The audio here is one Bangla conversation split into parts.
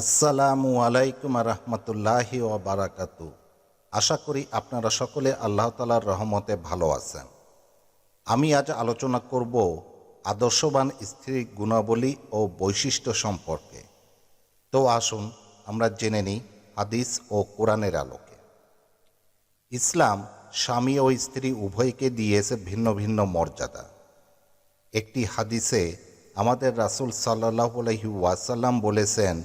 আসসালামু আলাইকুম রহমতুল্লাহি ও বারাকাতু। আশা করি আপনারা সকলে আল্লাহ তালার রহমতে ভালো আছেন। আমি আজ আলোচনা করব আদর্শবান স্ত্রীর গুণাবলী ও বৈশিষ্ট্য সম্পর্কে। তো আসুন, আমরা জেনে নিই হাদিস ও কোরআনের আলোকে। ইসলাম স্বামী ও স্ত্রী উভয়কে দিয়েছে ভিন্ন ভিন্ন মর্যাদা। একটি হাদিসে আমাদের রাসূল সাল্লাহ আলহি ওয়াসাল্লাম বলেছেন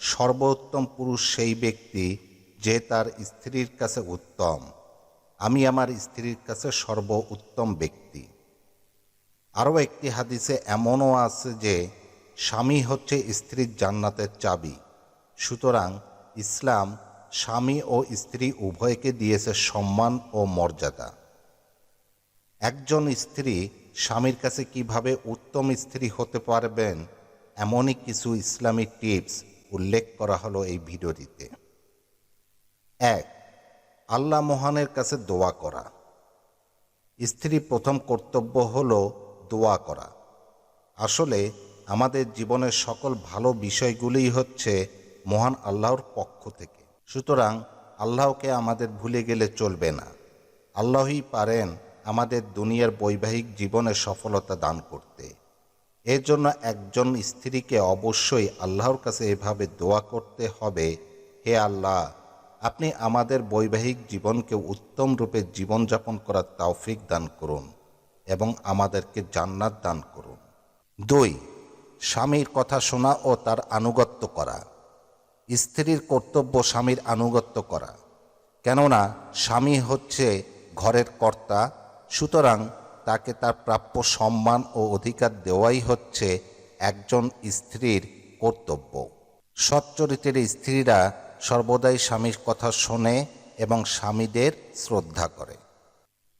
সর্বোত্তম পুরুষ সেই ব্যক্তি যে তার স্ত্রীর কাছে উত্তম। আমি আমার স্ত্রীর কাছে সর্ব উত্তম ব্যক্তি। আরও একটি হাদিসে এমনও আছে যে, স্বামী হচ্ছে স্ত্রীর জান্নাতের চাবি। সুতরাং ইসলাম স্বামী ও স্ত্রী উভয়কে দিয়েছে সম্মান ও মর্যাদা। একজন স্ত্রী স্বামীর কাছে কীভাবে উত্তম স্ত্রী হতে পারবেন, এমনই কিছু ইসলামিক টিপস উল্লেখ করা হলো এই ভিডিওটিতে। এক, আল্লাহ মহানের কাছে দোয়া করা। স্ত্রী প্রথম কর্তব্য হল দোয়া করা। আসলে আমাদের জীবনের সকল ভালো বিষয়গুলিই হচ্ছে মহান আল্লাহর পক্ষ থেকে। সুতরাং আল্লাহকে আমাদের ভুলে গেলে চলবে না। আল্লাহই পারেন আমাদের দুনিয়ার বৈবাহিক জীবনে সফলতা দান করতে। এর জন্য একজন স্ত্রীকে অবশ্যই আল্লাহর কাছে এভাবে দোয়া করতে হবে, হে আল্লাহ, আপনি আমাদের বৈবাহিক জীবনকে উত্তম রূপে জীবনযাপন করার তৌফিক দান করুন এবং আমাদেরকে জান্নাত দান করুন। দুই, স্বামীর কথা শোনা ও তার আনুগত্য করা। স্ত্রীর কর্তব্য স্বামীর আনুগত্য করা। কেননা, স্বামী হচ্ছে ঘরের কর্তা, সুতরাং তাকে তার প্রাপ্য সম্মান ও অধিকার দেওয়াই হচ্ছে একজন স্ত্রীর কর্তব্য। সচ্চরিত্রের স্ত্রীরা সর্বদাই স্বামীর কথা শোনে এবং স্বামীদের শ্রদ্ধা করে।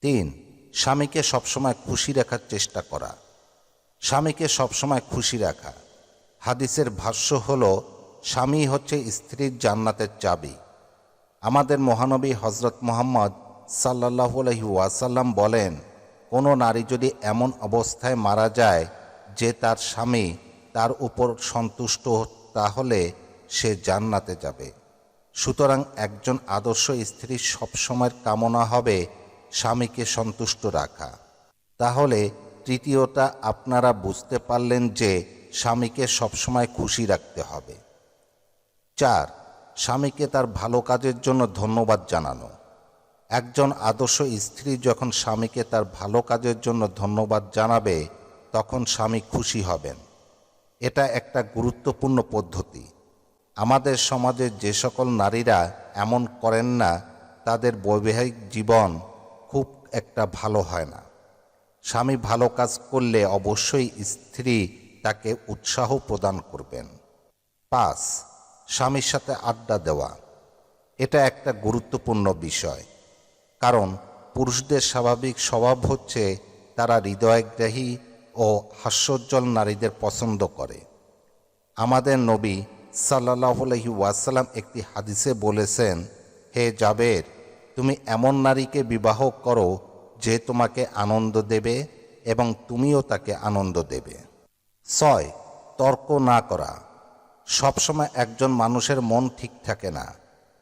তিন, স্বামীকে সবসময় খুশি রাখার চেষ্টা করা। স্বামীকে সবসময় খুশি রাখা। হাদিসের ভাষ্য হল, স্বামী হচ্ছে স্ত্রীর জান্নাতের চাবি। আমাদের মহানবী হজরত মোহাম্মদ সাল্লাহ আলহি ওয়াসাল্লাম বলেন কোনো নারী যদি এমন অবস্থায় মারা যায় যে তার স্বামী তার উপর সন্তুষ্ট, তাহলে সে জান্নাতে যাবে। সুতরাং একজন আদর্শ স্ত্রীর সবসময়ের কামনা হবে স্বামীকে সন্তুষ্ট রাখা। তাহলে তৃতীয়টা, আপনারা বুঝতে পারলেন যে স্বামীকে সবসময় খুশি রাখতে হবে। চার, স্বামীকে তার ভালো কাজের জন্য ধন্যবাদ জানানো। একজন আদর্শ স্ত্রী যখন স্বামীকে তার ভালো কাজের জন্য ধন্যবাদ জানাবে, তখন স্বামী খুশি হবেন। এটা একটা গুরুত্বপূর্ণ পদ্ধতি। আমাদের সমাজে যে সকল নারীরা এমন করেন না, তাদের বৈবাহিক জীবন খুব একটা ভালো হয় না। স্বামী ভালো কাজ করলে অবশ্যই স্ত্রী তাকে উৎসাহ প্রদান করবেন। পাঁচ, স্বামীর সাথে আড্ডা দেওয়া। এটা একটা গুরুত্বপূর্ণ বিষয়। কারণ পুরুষদের স্বাভাবিক স্বভাব হচ্ছে তারা হৃদয়গ্রাহী ও হাস্যোজ্জ্বল নারীদের পছন্দ করে। আমাদের নবী সাল্লাহ আলহি ওয়াসাল্লাম একটি হাদিসে বলেছেন, হে জাবের, তুমি এমন নারীকে বিবাহ করো যে তোমাকে আনন্দ দেবে এবং তুমিও তাকে আনন্দ দেবে। ছয়, তর্ক না করা। সবসময় একজন মানুষের মন ঠিক থাকে না।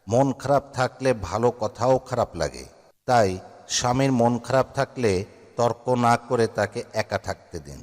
মন খারাপ থাকলে ভালো কথাও খারাপ লাগে। তাই স্বামীর মন খারাপ থাকলে তর্ক না করে তাকে একা থাকতে দিন।